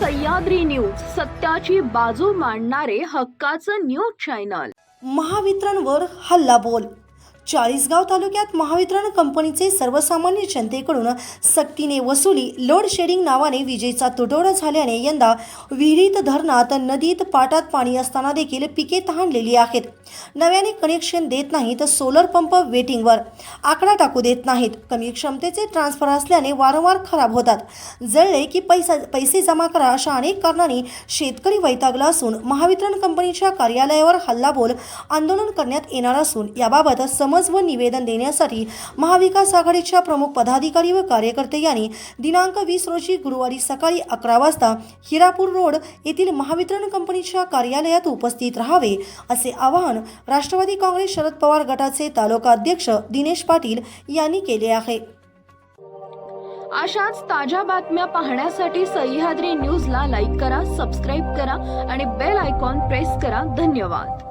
Sahyadri news सत्याची बाजू मांडणारे हक्काचं न्यूज चॅनल. महावितरणवर हल्ला बोल चाळीसगाव तालुक्यात महावितरण कंपनीचे सर्वसामान्य जनतेकडून सक्तीने वसुली लोड शेडिंग नावाने विजेचा तुटवडा झाल्याने यंदा विहिरीत धरणात नदीत पाटात पाणी असताना देखील पिके तहानलेली आहेत. नव्याने कनेक्शन देत नाहीत सोलर पंप वेटिंगवर आकडा टाकू देत नाहीत. कमी क्षमतेचे ट्रान्सफर असल्याने वारंवार खराब होतात. जळले की पैसा पैसे जमा करा अशा अनेक कारणांनी शेतकरी वैतागला असून महावितरण कंपनीच्या कार्यालयावर हल्लाबोल आंदोलन करण्यात येणार असून याबाबत समज व निवेदन देण्यासाठी महाविकास आघाडीच्या प्रमुख पदाधिकारी व कार्यकर्ते यांनी दिनांक वीस रोजी गुरुवारी सकाळी अकरा वाजता हिरापूर रोड येथील महावितरण कंपनीच्या कार्यालयात उपस्थित राहावे असे आवाहन राष्ट्रवादी काँग्रेस शरद पवार गटाचे तालुका अध्यक्ष दिनेश पाटील यांनी केले आहे. अशाच ताज्या बातम्या पाहण्यासाठी सह्याद्री न्यूजला लाईक करा सबस्क्राईब करा आणि बेल आयकॉन प्रेस करा. धन्यवाद.